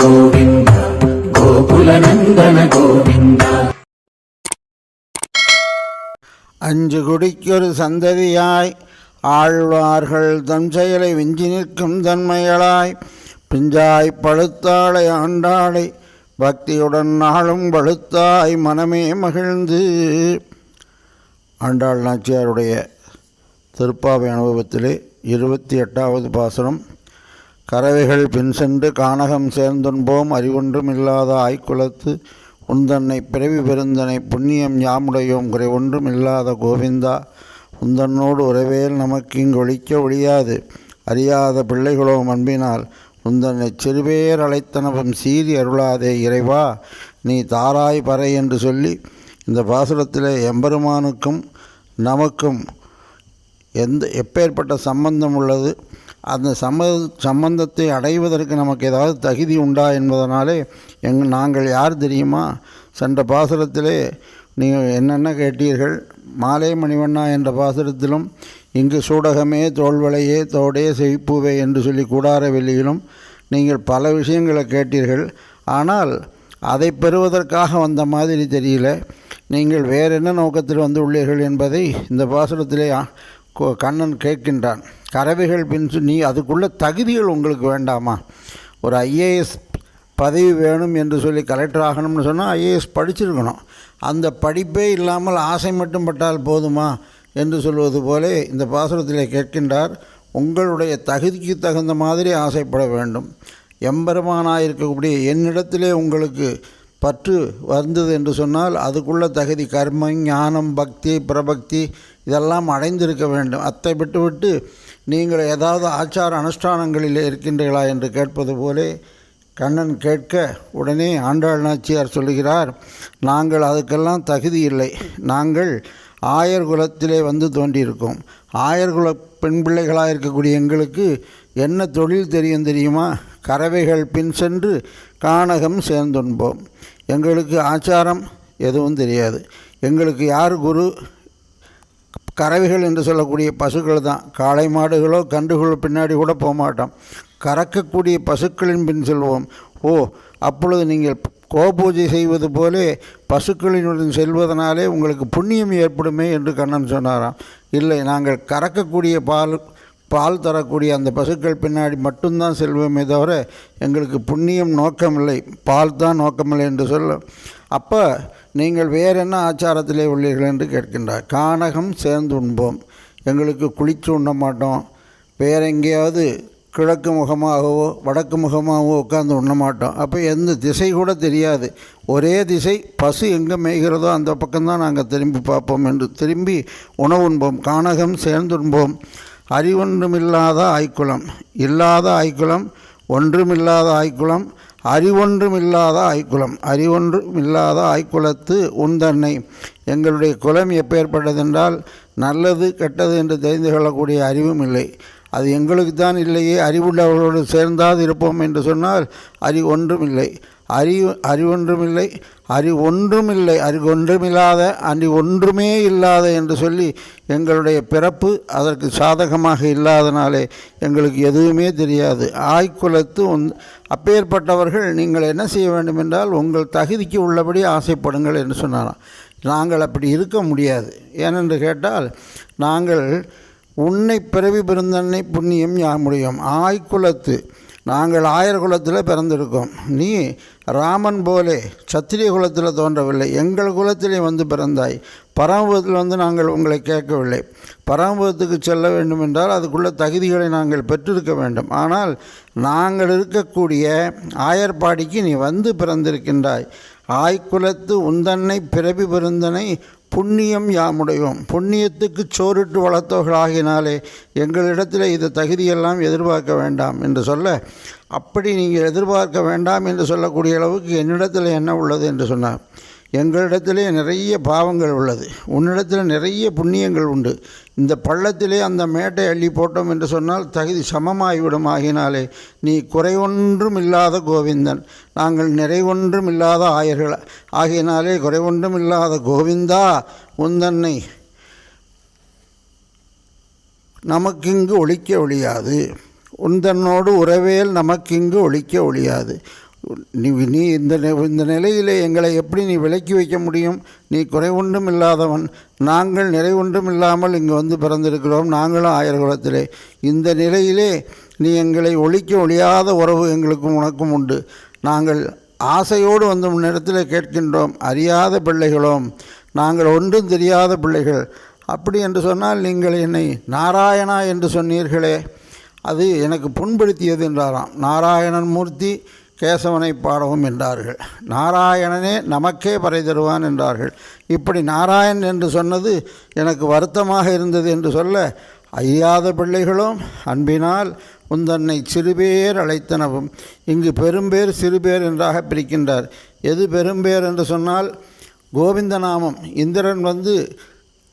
ಗೋವಿಂದ ಗೋಕುಲ ನಂದನ ಗೋವಿಂದ அஞ்சு குடிக்கொரு சந்ததியாய் ஆழ்வார்கள் தன் செயலை விஞ்சி நிற்கும் தன்மைகளாய் பிஞ்சாய் பழுத்தாளை ஆண்டாளை பக்தியுடன் நாளும் பழுத்தாய் மனமே மகிழ்ந்து. ஆண்டாள் நாச்சியாருடைய திருப்பாவை அனுபவத்திலே இருபத்தி எட்டாவது பாசனம் கறவைகள் பின் சென்று கானகம் சேர்ந்துண்போம். அறிவொன்றும் இல்லாத ஆய்க்குலத்து உந்தன்னை பிறவி பெருந்தனை புண்ணியம் யாமுடையோம். குறைவொன்றும் இல்லாத கோவிந்தா உந்தன்னோடு உறவேல் நமக்கு இங்கு ஒழிக்க ஒழியாது. அறியாத பிள்ளைகளோ அன்பினால் உந்தன்னை சிறுபேர் அழைத்தனவும் சீறி அருளாதே இறைவா நீ தாராய் பறை என்று சொல்லி இந்த பாசுரத்திலே எம்பெருமானுக்கும் நமக்கும் எந்த எப்பேற்பட்ட சம்பந்தம் உள்ளது? அந்த சம்ம சம்பந்தத்தை அடைவதற்கு நமக்கு ஏதாவது தகுதி உண்டா என்பதனாலே எங் நாங்கள் யார் தெரியுமா? சென்ற பாசுரத்திலே நீங்கள் என்னென்ன கேட்டீர்கள்? மாலை மணிவண்ணா என்ற பாசுரத்திலும் இங்கு சூடகமே தோல்வளையே தோடே செழிப்புவே என்று சொல்லி கூடார வெளியிலும் நீங்கள் பல விஷயங்களை கேட்டீர்கள். ஆனால் அதை பெறுவதற்காக வந்த மாதிரி தெரியல. நீங்கள் வேறு என்ன நோக்கத்தில் வந்து உள்ளீர்கள் என்பதை இந்த பாசுரத்திலே கண்ணன் கேட்கின்றான் கறவைகள் பின்சு நீ அதுக்குள்ள தகுதிகள் உங்களுக்கு வேண்டாமா? ஒரு ஐஏஎஸ் பதவி வேணும் என்று சொல்லி கலெக்டர் ஆகணும்னு சொன்னால் ஐஏஎஸ் படிச்சிருக்கணும். அந்த படிப்பே இல்லாமல் ஆசை மட்டும் பட்டால் போதுமா? என்று சொல்வது போலே இந்த பாசுரத்திலே கேட்கின்றார் உங்களுடைய தகுதிக்கு தகுந்த மாதிரி ஆசைப்பட வேண்டும். எம்பெருமானாக இருக்கக்கூடிய என்னிடத்திலே உங்களுக்கு பற்று வந்தது என்று சொன்னால் அதுக்குள்ள தகுதி கர்மம் ஞானம் பக்தி பிரபக்தி இதெல்லாம் அடைந்திருக்க வேண்டும். அத்தை விட்டுவிட்டு நீங்கள் ஏதாவது ஆச்சார அனுஷ்டானங்களில் இருக்கின்றீர்களா என்று கேட்பது போலே கண்ணன் கேட்க உடனே ஆண்டாள் நாச்சியார் சொல்லுகிறார் நாங்கள் அதுக்கெல்லாம் தகுதி இல்லை. நாங்கள் ஆயர் குலத்திலே வந்து தோன்றியிருக்கோம். ஆயர்குல பெண் பிள்ளைகளாக இருக்கக்கூடிய எங்களுக்கு என்ன தொழில் தெரியும் தெரியுமா? கறவைகள் பின் சென்று கானகம் சேர்ந்துண்போம். எங்களுக்கு ஆச்சாரம் எதுவும் தெரியாது. எங்களுக்கு யார் குரு? கறவைகள் என்று சொல்லக்கூடிய பசுக்கள் தான். காளை மாடுகளோ கன்றுகளோ பின்னாடி கூட போக மாட்டோம். கறக்கக்கூடிய பசுக்களின் பின் செல்வோம். ஓ அப்பொழுது நீங்கள் கோபூஜை செய்வது போலே பசுக்களினுடன் செல்வதனாலே உங்களுக்கு புண்ணியம் ஏற்படுமே என்று கண்ணன் சொன்னாராம். இல்லை நாங்கள் கறக்கக்கூடிய பால் பால் தரக்கூடிய அந்த பசுக்கள் பின்னாடி மட்டும்தான் செல்வோமே தவிர எங்களுக்கு புண்ணியம் நோக்கமில்லை. பால் தான் நோக்கமில்லை என்று சொல்ல அப்போ நீங்கள் வேற என்ன ஆச்சாரத்திலே உள்ளீர்கள் என்று கேட்கின்றார். கானகம் சேர்ந்து உண்போம் எங்களுக்கு குளிச்சு உண்ண மாட்டோம். வேற எங்கேயாவது கிழக்கு முகமாகவோ வடக்கு முகமாகவோ உட்காந்து உண்ண மாட்டோம். அப்போ எந்த திசை கூட தெரியாது. ஒரே திசை பசு எங்கே மேய்கிறதோ அந்த பக்கம்தான் நாங்கள் திரும்பி பார்ப்போம் என்று திரும்பி உணவு உண்போம் கானகம் சேர்ந்துண்போம். அறிவொன்றுமில்லாத ஆய்க்குளம் இல்லாத ஆய்க்குளம் ஒன்றுமில்லாத ஆய்க்குளம் அறிவொன்றுமில்லாத ஆய்க்குளம் அறிவொன்றுமில்லாத ஆய்க்குலத்து உந்தன்னை எங்களுடைய குலம் எப்பேற்பட்டதென்றால் நல்லது கெட்டது என்று தெரிந்து கொள்ளக்கூடிய அறிவும் இல்லை. அது எங்களுக்கு தான் இல்லையே அறிவுள்ளவர்களோடு சேர்ந்தாது இருப்போம் என்று சொன்னால் அறி ஒன்றும் இல்லை. அறிவு அறிவொன்றுமில்லை அறி ஒன்றுமில்லை அறிவு ஒன்றுமில்லாத அறி ஒன்றுமே இல்லாத என்று சொல்லி எங்களுடைய பிறப்பு அதற்கு சாதகமாக இல்லாதனாலே எங்களுக்கு எதுவுமே தெரியாது. ஆய்க்குலத்து ஒன் அப்பேற்பட்டவர்கள் நீங்கள் என்ன செய்ய வேண்டும் என்றால் உங்கள் தகுதிக்கு உள்ளபடி ஆசைப்படுங்கள் என்று சொன்னாராம். நாங்கள் அப்படி இருக்க முடியாது. ஏனென்று கேட்டால் நாங்கள் உன்னை பிறவி பிறந்தன்னை புண்ணியம் யாமுடையோம். ஆய்க்குலத்து நாங்கள் ஆயர் குலத்தில் பிறந்திருக்கோம். நீ ராமன் போலே சத்திரிய குலத்தில் தோன்றவில்லை. எங்கள் குலத்திலே வந்து பிறந்தாய். பரமபதத்தில் வந்து நாங்கள் உங்களை கேட்கவில்லை. பரமபதத்துக்கு செல்ல வேண்டும் என்றால் அதுக்குள்ள தகுதிகளை நாங்கள் பெற்றிருக்க வேண்டும். ஆனால் நாங்கள் இருக்கக்கூடிய ஆயர்பாடிக்கு நீ வந்து பிறந்திருக்கின்றாய். ஆய்குலத்து உந்தன்னை பிறவி பெருந்தனை புண்ணியம் யாமுடையோம் புண்ணியத்துக்கு சோறிட்டு வளர்த்தவர்களாகினாலே எங்களிடத்தில் இது தகுதியெல்லாம் எதிர்பார்க்க வேண்டாம் என்று சொல்ல அப்படி நீங்கள் எதிர்பார்க்க வேண்டாம் என்று சொல்லக்கூடிய அளவுக்கு என்னிடத்தில் என்ன உள்ளது என்று சொன்னார். எங்களிடத்திலே நிறைய பாவங்கள் உள்ளது. உன்னிடத்தில் நிறைய புண்ணியங்கள் உண்டு. இந்த பள்ளத்திலே அந்த மேட்டை அள்ளி போட்டோம் என்று சொன்னால் தகுதி சமமாகிவிடும் ஆகினாலே நீ குறைவொன்றும் இல்லாத கோவிந்தன். நாங்கள் நிறைவொன்றும் இல்லாத ஆயர்கள். ஆகினாலே குறைவொன்றும் இல்லாத கோவிந்தா உந்தன்னை நமக்கிங்கு ஒழிக்க ஒழியாது. உந்தன்னோடு உறவேல் நமக்கிங்கு ஒழிக்க ஒழியாது. நீ நீ இந்த இந்த நிலையிலே எங்களை எப்படி நீ விலக்கி வைக்க முடியும்? நீ குறைவொன்றும் இல்லாதவன். நாங்கள் நிறைவொன்றும் இல்லாமல் இங்கு வந்து பிறந்திருக்கிறோம். நாங்களும் ஆயர் குலத்திலே இந்த நிலையிலே நீ எங்களை ஒழிக்க ஒழியாத உறவு எங்களுக்கும் உனக்கும் உண்டு. நாங்கள் ஆசையோடு வந்து நேரத்தில் கேட்கின்றோம். அறியாத பிள்ளைகளோம். நாங்கள் ஒன்றும் தெரியாத பிள்ளைகள். அப்படி என்று சொன்னால் நீங்கள் என்னை நாராயணா என்று சொன்னீர்களே. அது எனக்கு புண்படுத்தியது என்றாராம். நாராயணன் மூர்த்தி கேசவனை பாடவும் என்றார்கள். நாராயணனே நமக்கே பறை தருவான் என்றார்கள். இப்படி நாராயணன் என்று சொன்னது எனக்கு வருத்தமாக இருந்தது என்று சொல்ல ஐயாத பிள்ளைகளும் அன்பினால் உந்தன்னை சிறுபேர் அழைத்தனவும் இங்கு பெரும்பேர் சிறுபேர் என்றாக பிரிக்கின்றார். எது பெரும்பேர் என்று சொன்னால் கோவிந்த நாமம் இந்திரன் வந்து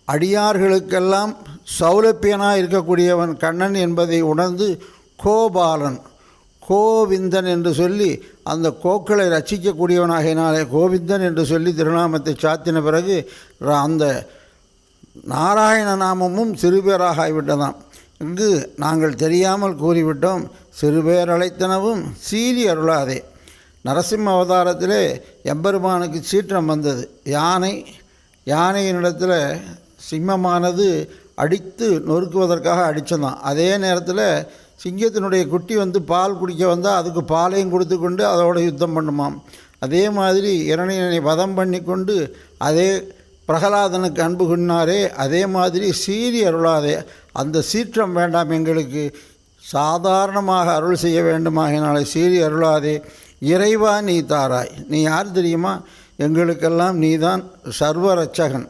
அடியார்களுக்கெல்லாம் சௌலப்பியனாக இருக்கக்கூடியவன் கண்ணன் என்பதை உணர்ந்து கோபாலன் கோவிந்தன் என்று சொல்லி அந்த கோக்களை ரட்சிக்கக்கூடியவனாகினாலே கோவிந்தன் என்று சொல்லி திருநாமத்தை சாத்தின பிறகு அந்த நாராயண நாமமும் சிறுபேராக ஆகிவிட்டதாம் இங்கு நாங்கள் தெரியாமல் கூறிவிட்டோம் சிறுபேர் அழைத்தனவும் சீறி அருளாதே. நரசிம்ம அவதாரத்திலே எம்பெருமானுக்கு சீற்றம் வந்தது. யானை யானையினிடத்தில் சிம்மமானது அடித்து நொறுக்குவதற்காக அடித்ததான் அதே நேரத்தில் சிங்கத்தினுடைய குட்டி வந்து பால் குடிக்க வந்தால் அதுக்கு பாலையும் கொடுத்து கொண்டு அதோட யுத்தம் பண்ணுமாம். அதே மாதிரி இரணியனை வதம் பண்ணி கொண்டு அதே பிரகலாதனுக்கு அன்பு கொண்டாரே அதே மாதிரி சீரி அருளாதே அந்த சீற்றம் வேண்டாம் எங்களுக்கு. சாதாரணமாக அருள் செய்ய வேண்டுமாகினாலே சீரி அருளாதே. இறைவா நீ தாராய். நீ யார் தெரியுமா? எங்களுக்கெல்லாம் நீதான் சர்வரட்சகன்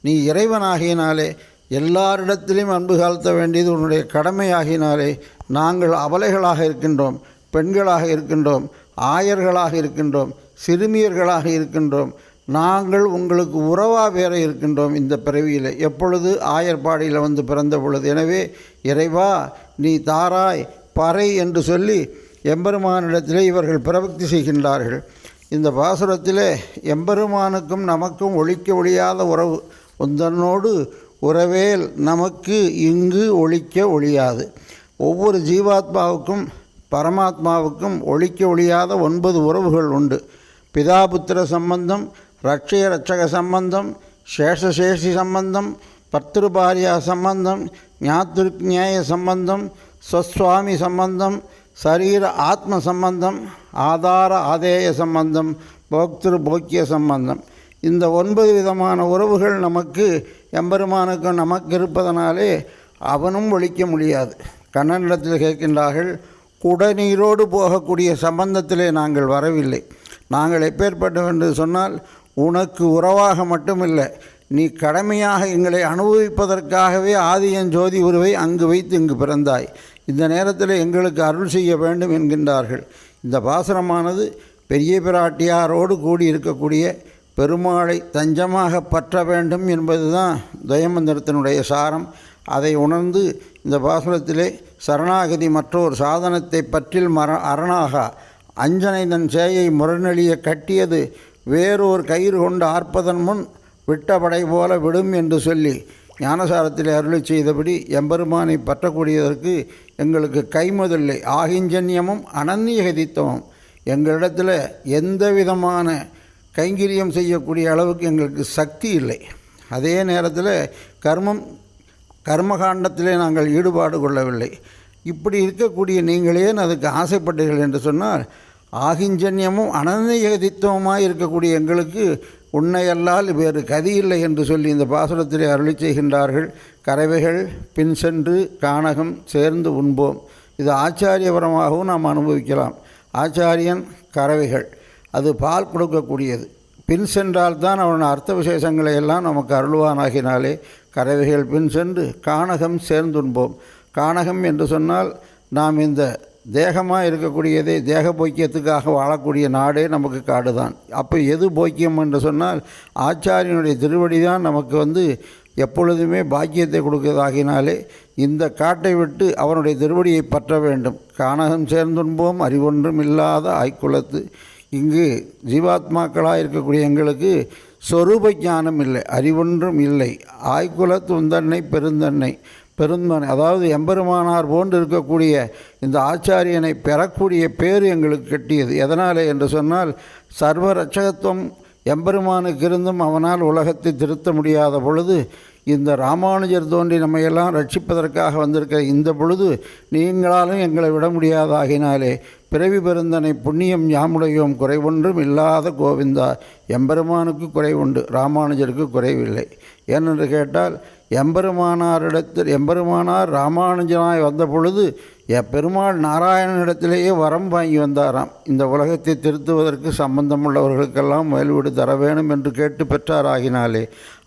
நீ இறைவனாகினாலே எல்லாரிடத்திலும் அன்பு செலுத்த வேண்டியது உன்னுடைய கடமையாகினாலே நாங்கள் அபலைகளாக இருக்கின்றோம் பெண்களாக இருக்கின்றோம் ஆயர்களாக இருக்கின்றோம் சிறுமியர்களாக இருக்கின்றோம். நாங்கள் உங்களுக்கு உறவாக வேற இருக்கின்றோம் இந்த பிறவியில். எப்பொழுது ஆயர்பாடியில் வந்து பிறந்த பொழுது? எனவே இறைவா நீ தாராய் பறை என்று சொல்லி எம்பெருமானிடத்திலே இவர்கள் பிரபக்தி செய்கின்றார்கள். இந்த பாசுரத்திலே எம்பெருமானுக்கும் நமக்கும் ஒழிக்க ஒழியாத உறவு. உந்தனோடு உறவேல் நமக்கு இங்கு ஒழிக்க ஒழியாது. ஒவ்வொரு ஜீவாத்மாவுக்கும் பரமாத்மாவுக்கும் ஒழிக்க ஒழியாத ஒன்பது உறவுகள் உண்டு. பிதாபுத்திர சம்பந்தம் ரட்சய ரட்சக சம்பந்தம் சேஷசேஷி சம்பந்தம் பர்திருபாரியா சம்பந்தம் ஞாத்திருக்ஞேய சம்பந்தம் ஸ்வஸ்வாமி சம்பந்தம் சரீர ஆத்ம சம்பந்தம் ஆதார ஆதேய சம்பந்தம் போக்திரு போக்கிய சம்பந்தம். இந்த ஒன்பது விதமான உறவுகள் நமக்கு எம்பெருமானுக்கும் நமக்கு இருப்பதனாலே அவனும் ஒழிக்க முடியாது. கண்ணனிடத்தில் கேட்கின்றார்கள் குடநீரோடு போகக்கூடிய சம்பந்தத்திலே நாங்கள் வரவில்லை. நாங்கள் எப்பேற்பட்டோம் என்று சொன்னால் உனக்கு உறவாக மட்டுமில்லை. நீ கடமையாக எங்களை அனுபவிப்பதற்காகவே ஆதியன் ஜோதி உருவை அங்கு வைத்து இங்கு பிறந்தாய். இந்த நேரத்தில் எங்களுக்கு அருள் செய்ய வேண்டும் என்கின்றார்கள். இந்த பாசனமானது பெரிய பிராட்டியாரோடு கூடி இருக்கக்கூடிய பெருமாளை தஞ்சமாக பற்ற வேண்டும் என்பதுதான் தயமந்திரத்தினுடைய சாரம். அதை உணர்ந்து இந்த பாசுரத்திலே சரணாகதி மற்றொரு சாதனத்தை பற்றில் மர அரணாக அஞ்சனை தன் சேயை முரணெளிய கட்டியது வேறொரு கயிறு கொண்டு ஆர்ப்பதன் முன் விட்டபடை போல விடும் என்று சொல்லி ஞானசாரத்தில் அருளி செய்தபடி எம்பெருமானை பற்றக்கூடியதற்கு எங்களுக்கு கைமுதல்லை. ஆகிஞ்சன்யமும் அனன்யகதித்தமும் எங்களிடத்தில் எந்த விதமான கைங்கரியம் செய்யக்கூடிய அளவுக்கு எங்களுக்கு சக்தி இல்லை. அதே நேரத்தில் கர்மம் கர்மகாண்டத்திலே நாங்கள் ஈடுபாடு கொள்ளவில்லை. இப்படி இருக்கக்கூடிய நீங்களே அதுக்கு ஆசைப்பட்டீர்கள் என்று சொன்னால் ஆகிஞ்சன்யமும் அனநியதித்துவமாக இருக்கக்கூடிய எங்களுக்கு உன்னையல்லால் வேறு கதி இல்லை என்று சொல்லி இந்த பாசுரத்திலே அருளி செய்கின்றார்கள். கறவைகள் பின் சென்று கானகம் சேர்ந்து உண்போம். இது ஆச்சாரியபரமாகவும் நாம் அனுபவிக்கலாம். ஆச்சாரியன் கறவைகள். அது பால் கொடுக்கக்கூடியது. பின் சென்றால்தான் அவன் அர்த்த விசேஷங்களை எல்லாம் நமக்கு அருள்வானாகினாலே கறவைகள் பின் சென்று கானகம் சேர்ந்துண்போம். கானகம் என்று சொன்னால் நாம் இந்த தேகமாக இருக்கக்கூடியதே தேக போக்கியத்துக்காக வாழக்கூடிய நாடே நமக்கு காடு தான் அப்போ எது போக்கியம் என்று சொன்னால் ஆச்சாரியனுடைய திருவடி தான் நமக்கு வந்து எப்பொழுதுமே பாக்கியத்தை கொடுக்கிறதாகினாலே இந்த காட்டை விட்டு அவனுடைய திருவடியை பற்ற வேண்டும். கானகம் சேர்ந்துண்போம் அறிவொன்றும் இல்லாத ஆய்க்குலத்து. இங்கு ஜீவாத்மாக்களாக இருக்கக்கூடிய எங்களுக்கு சொரூப ஞானம் இல்லை அறிவொன்றும் இல்லை. ஆய்குல துந்தன்னை பெருந்தன்னை பெருந்தன்னை அதாவது எம்பெருமானார் போன்று இருக்கக்கூடிய இந்த ஆச்சாரியனை பெறக்கூடிய பேர் எங்களுக்கு கட்டியது. எதனாலே என்று சொன்னால் சர்வ ரட்சகத்துவம் எம்பெருமானுக்கு இருந்தும் அவனால் உலகத்தை திருத்த முடியாத பொழுது இந்த ராமானுஜர் தோன்றி நம்மையெல்லாம் ரட்சிப்பதற்காக வந்திருக்கிற இந்த பொழுது நீங்களாலும் எங்களை விட முடியாதாகினாலே பிறவி பெருந்தனை புண்ணியம் யாமுடையோம் குறைவொன்றும் இல்லாத கோவிந்தா. எம்பெருமானுக்கு குறைவுண்டு ராமானுஜருக்கு குறைவில்லை. ஏனென்று கேட்டால் எம்பெருமானாரிடத்தில் எம்பெருமானார் ராமானுஜனாய் வந்த பொழுது எப்பெருமாள் நாராயணனிடத்திலேயே வரம் வாங்கி வந்தாராம். இந்த உலகத்தை திருத்துவதற்கு சம்பந்தமுள்ளவர்களுக்கெல்லாம் வயல்வீடு தர வேணும் என்று கேட்டு பெற்றாராகினாலே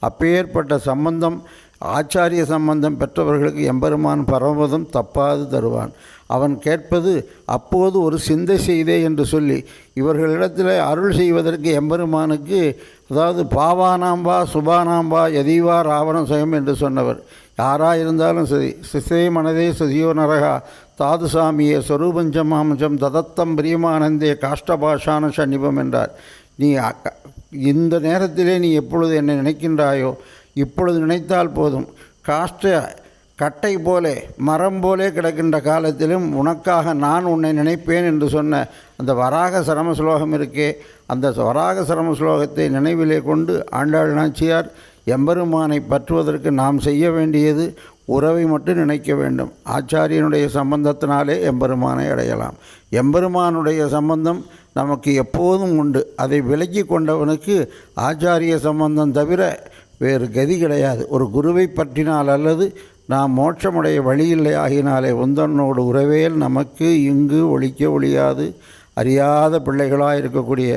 அப்பேற்பட்ட சம்பந்தம் ஆச்சாரிய சம்பந்தம் பெற்றவர்களுக்கு எம்பெருமான் பரமதம் தப்பாது தருவான். அவன் கேட்பது அப்போது ஒரு சிந்தை செய்தே என்று சொல்லி இவர்களிடத்தில் அருள் செய்வதற்கு எம்பெருமானுக்கு அதாவது பாவானாம்பா சுபானாம்பா எதீவா ராவண சுயம் என்று சொன்னவர். யாராக இருந்தாலும் சரி சிசே மனதே சுதியோ நரகா தாதுசாமியே சொரூபஞ்சமாம்சம் ததத்தம் பிரியமானந்தே காஷ்டபாஷான சன்னிபம் என்றார். நீ இந்த நேரத்திலே நீ எப்பொழுது என்னை நினைக்கின்றாயோ இப்பொழுது நினைத்தால் போதும். காஷ்ட கட்டை போலே மரம் போலே கிடக்கின்ற காலத்திலும் உனக்காக நான் உன்னை நினைப்பேன் என்று சொன்ன அந்த வராக சரம ஸ்லோகம் இருக்கே. அந்த வராக சரம ஸ்லோகத்தை நினைவிலே கொண்டு ஆண்டாள் நாச்சியார் எம்பெருமானை பற்றுவதற்கு நாம் செய்ய வேண்டியது உறவை மட்டும் நினைக்க வேண்டும். ஆச்சாரியனுடைய சம்பந்தத்தினாலே எம்பெருமானை அடையலாம். எம்பெருமானுடைய சம்பந்தம் நமக்கு எப்போதும் உண்டு. அதை விலக்கி கொண்டவனுக்கு ஆச்சாரிய சம்பந்தம் தவிர வேறு கதி கிடையாது. ஒரு குருவை பற்றினால் அல்லது நாம் மோட்சமுடைய வழியில்லை ஆகினாலே உந்தன்னோடு உறவேல் நமக்கு இங்கு ஒழிக்க ஒழியாது. அறியாத பிள்ளைகளாக இருக்கக்கூடிய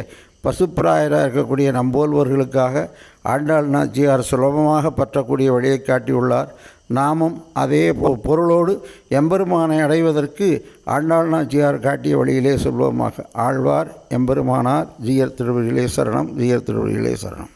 பசுப்பிராயராக இருக்கக்கூடிய நம்போல்வர்களுக்காக ஆண்டாள் நாச்சியார் சுலபமாக பற்றக்கூடிய வழியை காட்டியுள்ளார். நாமும் அதே போ பொருளோடு எம்பெருமானை அடைவதற்கு ஆண்டாள் நாச்சியார் காட்டிய வழியிலே சொல்வோமாக ஆழ்வார் எம்பெருமானார் ஜீயர் திருவடிகளே சரணம் ஜீயர் திருவடிகளே சரணம்.